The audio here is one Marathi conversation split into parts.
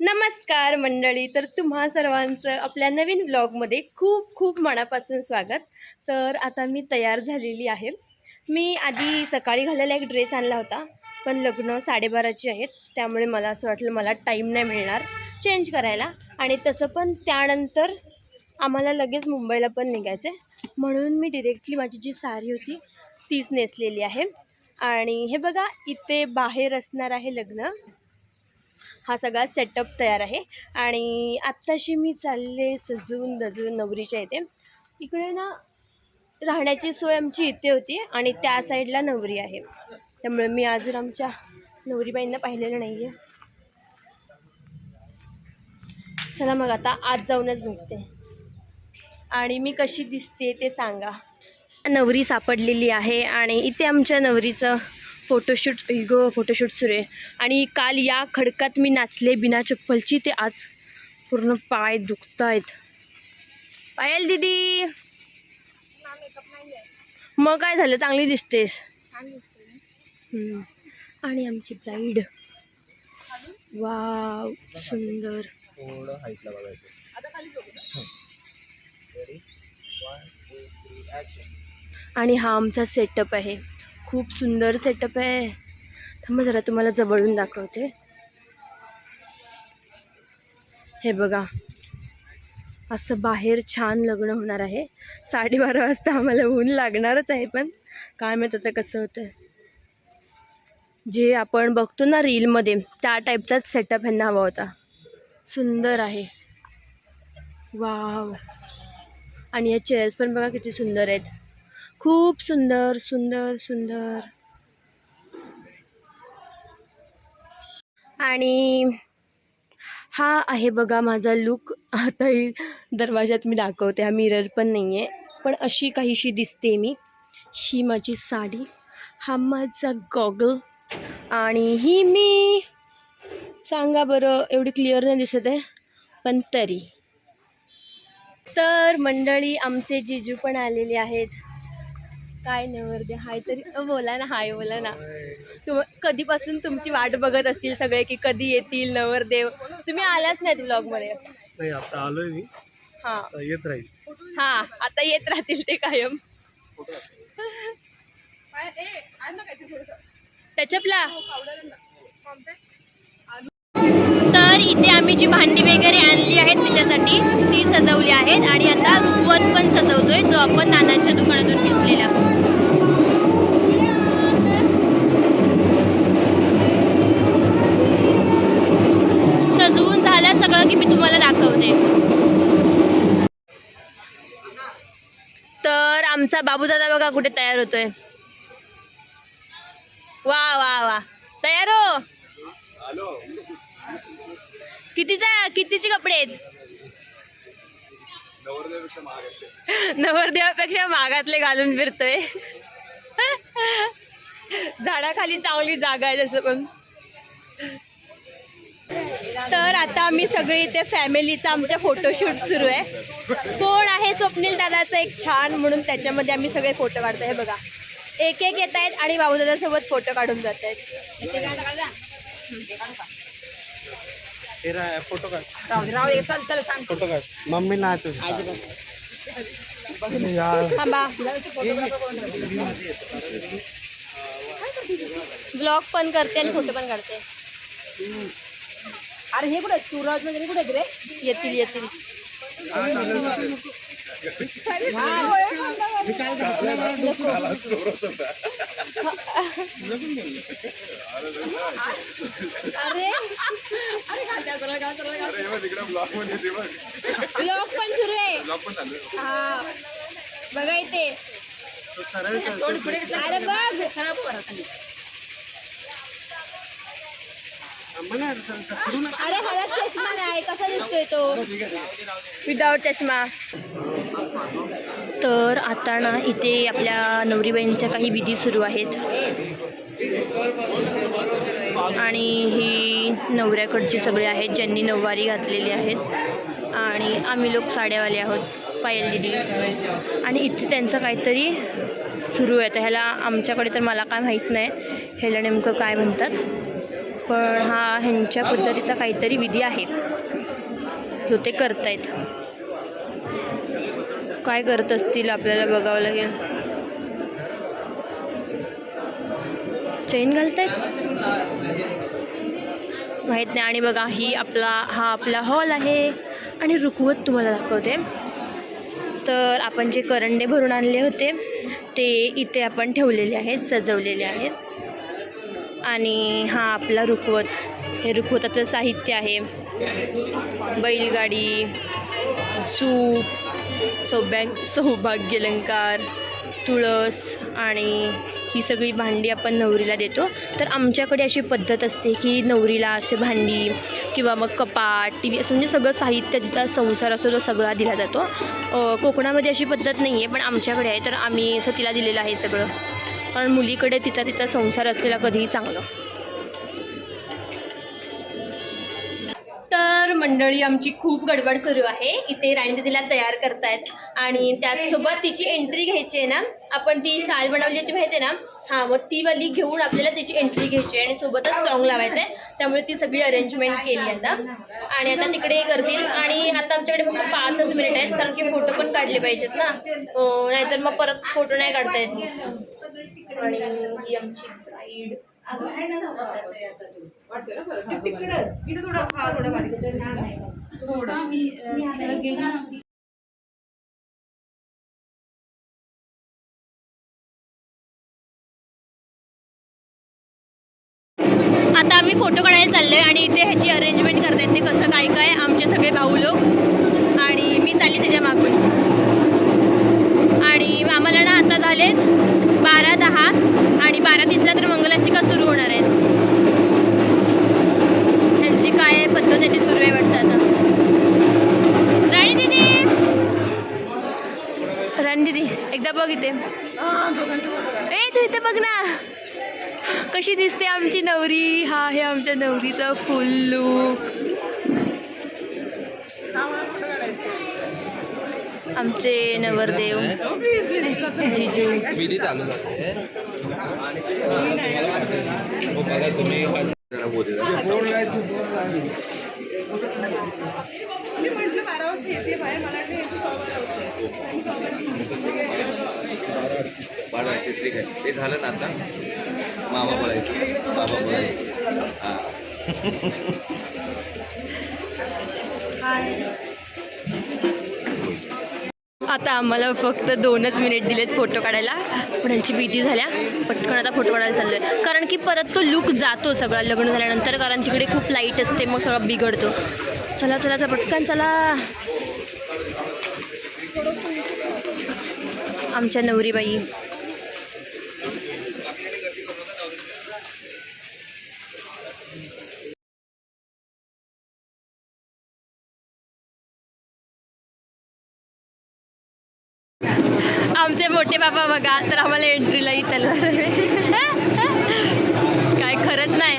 नमस्कार मंडळी तर तुम्हा सर्वांचं आपल्या नवीन व्लॉगमध्ये खूप खूप मनापासून स्वागत. तर आता मी तयार झालेली आहे. मी आधी सकाळी घालायला एक ड्रेस आणला होता पण लग्न साडेबाराची आहेत त्यामुळे मला असं वाटलं मला टाईम नाही मिळणार चेंज करायला. आणि तसं पण त्यानंतर आम्हाला लगेच मुंबईला पण निघायचं आहे म्हणून मी डिरेक्टली माझी जी साडी होती तीच नेसलेली आहे. आणि हे बघा इथे बाहेर असणार आहे लग्न. हा सगळा सेटअप तयार आहे. आणि आत्ताशी मी चालले सजून दजून नवरीच्या इथे. इकडे ना राहण्याची सोय आमची इथे होती आणि त्या साईडला नवरी आहे. त्यामुळे मी अजून आमच्या नवरीबाईंना पाहिलेलं नाही आहे चला मग आता आज जाऊनच भेटते आणि मी कशी दिसते ते सांगा. नवरी सापडलेली आहे आणि इथे आमच्या नवरीचं फोटोशूट गो फोटोशूट सुरू आहे. आणि काल या खडकात मी नाचले बिना चप्पलची ते आज पूर्ण पाय दुखत आहेत पायल दिदी! मग काय झालं? चांगली दिसतेस. आणि आमची ब्राईड. वाव सुंदर. आणि हा आमचा सेटअप आहे. खूप सुंदर सेटअप आहे. थांबा जरा तुम्हाला जवळून दाखवते. हे बघा. असं बाहेर छान लग्न होणार आहे. साडेबारा वाजता आम्हाला ऊन लागणारच आहे पण. काय माहीत आता कसं होतं जे आपण बघतो ना रीलमध्ये त्या टाईपचाच सेटअप ह्यांना हवा होता. सुंदर आहे. वाव. आणि या चेअर्स पण बघा किती सुंदर आहेत. खूप सुंदर सुंदर सुंदर. आणि हा आहे बघा माझा लुक आताही दरवाज्यात मी दाखवते हा मिरर पण नाही आहे पण अशी काहीशी दिसते मी. ही माझी साडी हा माझा गॉगल आणि ही मी सांगा बरं एवढी क्लिअर नाही दिसत आहे पण तरी. तर मंडळी आमचे जिजू पण आलेले आहेत. काय नवरदे हाय तरी अ, बोला ना हाय बोला ना. तुम कधीपासून तुमची वाट बघत असतील सगळे की कधी येतील नवरदेव? तुम्ही आलाच नाहीत व्लॉगमध्ये नाही आता आलोय मी. हां. आता येत राहील. हां आता येत राहतील ते कायम. त्याच्यापला तर इथे मी जी भांडी वगैरे आणली आहेत त्याच्यासाठी ती सजवली आहेत आणि आता रुखवत पण सजवतोय जो आपण नानांच्या दुकानातून घेतलेला. सजवून झालं सगळं की मी तुम्हाला दाखवते. तर आमचा बाबूदादा बघा कुठे तयार होतोय. वा वा वा. तयार हो. कितीचा कितीचे कपडे आहेत? नवरदेवापेक्षा मागातले घालून फिरतोय. झाडाखाली चांगली जागा आहे जसं पण तर आता आम्ही सगळे इथे फॅमिलीचा आमच्या फोटोशूट सुरू आहे. कोण आहे स्वप्नील दादाचं एक छान म्हणून त्याच्यामध्ये आम्ही सगळे फोटो काढतो हे बघा. एक एक येत आहेत आणि बाबूदादासोबत फोटो काढून जात आहेत फ़ोटो काढ. फ़ोटो काढ. मम्मी ना यार. थांबा ब्लॉग पण करते आणि फ़ोटो पण काढते. अरे हे कुठे? सूरज वगैरे कुठे रे? येतील येतील. ब्लॉग पण सुरू आहे. हा. बघा इथे. अरे बघ. अरे ह्याला चष्मा नाही कसा दिसतोय तो? विदाउट चष्मा. तर आता ना इथे आपल्या नवरीबाईंच्या काही विधी सुरू आहेत. आणि ही नवऱ्याकडची सगळी आहेत ज्यांनी नऊवारी घातलेली आहेत. आणि आम्ही लोक साड्यावाले आहोत पायल दिदी आणि इथे त्यांचं काहीतरी सुरू आहे. तर ह्याला आमच्याकडे तर मला काय माहीत नाही ह्याला नेमकं काय म्हणतात. पण हा ह्यांच्या पद्धतीचा काहीतरी विधी आहे. जो ते करतायत. काय करत असतील आपल्याला बघावं लागेल. चैन घालतायत? माहीत नाही. आणि बघा ही आपला हा आपला हॉल आहे. आणि रुकवत तुम्हाला दाखवते. तर आपण जे करंडे भरून आणले होते ते इथे आपण ठेवलेले आहेत सजवलेले आहेत. आणि हा आपला रुकवत हे रुकवताचं साहित्य आहे. बैलगाडी सूप सौभाग सौभाग्यलंकार तुळस आणि ही सगळी भांडी आपण नवरीला देतो. तर आमच्याकडे अशी पद्धत असते की नवरीला असे भांडी किंवा मग कपाट टी व्ही असं म्हणजे सगळं साहित्य जिचा संसार असतो तो सगळा दिला जातो. कोकणामध्ये अशी पद्धत नाही आहे पण आमच्याकडे आहे. तर आम्ही असं तिला दिलेलं आहे सगळं. कारण मुलीकडे तिचा तिचा संसार असलेला कधीही चांगलं. तर मंडळी आमची खूप गडबड सुरू आहे. इथे राणी तिला तयार करतायत. आणि त्याचसोबत तिची एंट्री घ्यायची आहे ना. आपण ती शाल बनवली होती माहिती आहे ना? हां मग ती वाली घेऊन आपल्याला तिची एंट्री घ्यायची आहे आणि सोबतच सॉन्ग लावायचं आहे त्यामुळे ती सगळी अरेंजमेंट केली आता. आणि आता तिकडे करतील. आणि आता आमच्याकडे फक्त पाचच मिनिट आहेत कारण की फोटो पण काढले पाहिजेत ना. नाहीतर मग परत फोटो नाही काढता येत. आणि ही आमची ब्राईड आता आम्ही फोटो काढायला चाललो आहे आणि इथे ह्याची अरेंजमेंट करतायत ते कसं काय काय आमचे सगळे भाऊ लोक. आणि मी चालली त्याच्या मागून. आणि आम्हाला ना आता झाले बारा दहा आणि बारा तीसला तर मंगलाष्टिका सुरू होणार आहेत? ह्यांची काय पद्धत आहे ती सुरू आहे वाटतं आता. राणी दिदी! राणी दिदी एकदा बघ इथे. ए तू इथे बघ ना. कशी दिसते आमची नवरी? हा आहे आमच्या नवरीचा फुल लूक आमचे नवरदेव. जिजू. बारा ठीक आहे ते झालं ना आता? मामा बोलायचे. बाबा बोलायचे. आता आम्हाला फक्त दोनच मिनिट दिलेत फोटो काढायला. पण यांची भीती झाल्या. पटकन आता फोटो काढायला चाललो आहे कारण की परत तो लुक जातो सगळा लग्न झाल्यानंतर. कारण तिकडे खूप लाइट असते मग सगळं बिघडतो. चला चला चला पटकन चला. आमच्या नवरीबाई. आमचे मोठे बाबा बघा तर आम्हाला एंट्रीला त्याला काय खरंच नाही.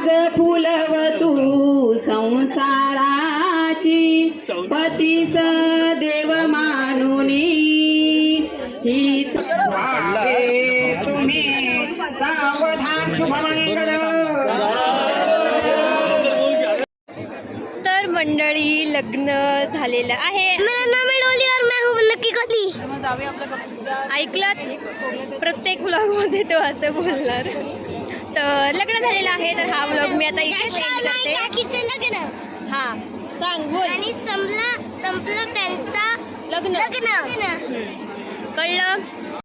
बाग फुलवतू संसाराची. पतीस देव मानुनी. हीच तर मंडळी लग्न झालेलं आहे. मेरा नाम है डोली और मैं हूँ नक्की कली. ऐकलात प्रत्येक व्लॉगमध्ये तो असं बोलणार. तर लग्न झालेलं आहे तर हा व्लॉग मी आता इथे एंड करते. लग्न. हा सांग बोल. आणि संपला संपलं त्यांचा लग्न. लग्न. कळलं?